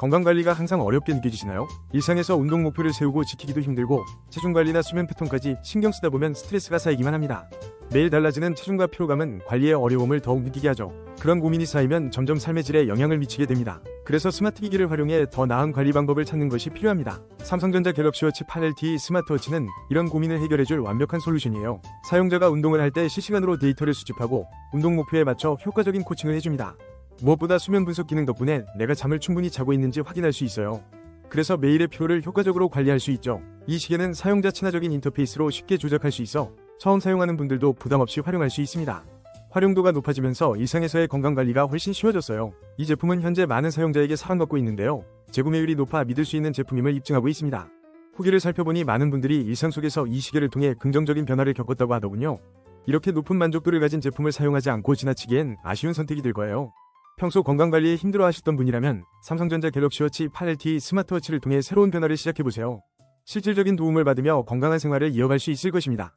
건강관리가 항상 어렵게 느껴지시나요? 일상에서 운동 목표를 세우고 지키기도 힘들고 체중관리나 수면 패턴까지 신경 쓰다 보면 스트레스가 쌓이기만 합니다. 매일 달라지는 체중과 피로감은 관리의 어려움을 더욱 느끼게 하죠. 그런 고민이 쌓이면 점점 삶의 질에 영향을 미치게 됩니다. 그래서 스마트 기기를 활용해 더 나은 관리 방법을 찾는 것이 필요합니다. 삼성전자 갤럭시 워치 8LTE 스마트워치는 이런 고민을 해결해줄 완벽한 솔루션이에요. 사용자가 운동을 할 때 실시간으로 데이터를 수집하고 운동 목표에 맞춰 효과적인 코칭을 해줍니다. 무엇보다 수면 분석 기능 덕분에 내가 잠을 충분히 자고 있는지 확인할 수 있어요. 그래서 매일의 피로를 효과적으로 관리할 수 있죠. 이 시계는 사용자 친화적인 인터페이스로 쉽게 조작할 수 있어 처음 사용하는 분들도 부담 없이 활용할 수 있습니다. 활용도가 높아지면서 일상에서의 건강관리가 훨씬 쉬워졌어요. 이 제품은 현재 많은 사용자에게 사랑받고 있는데요. 재구매율이 높아 믿을 수 있는 제품임을 입증하고 있습니다. 후기를 살펴보니 많은 분들이 일상 속에서 이 시계를 통해 긍정적인 변화를 겪었다고 하더군요. 이렇게 높은 만족도를 가진 제품을 사용하지 않고 지나치기엔 아쉬운 선택이 될 거예요. 평소 건강관리에 힘들어 하셨던 분이라면 삼성전자 갤럭시워치 8LTE 스마트워치를 통해 새로운 변화를 시작해보세요. 실질적인 도움을 받으며 건강한 생활을 이어갈 수 있을 것입니다.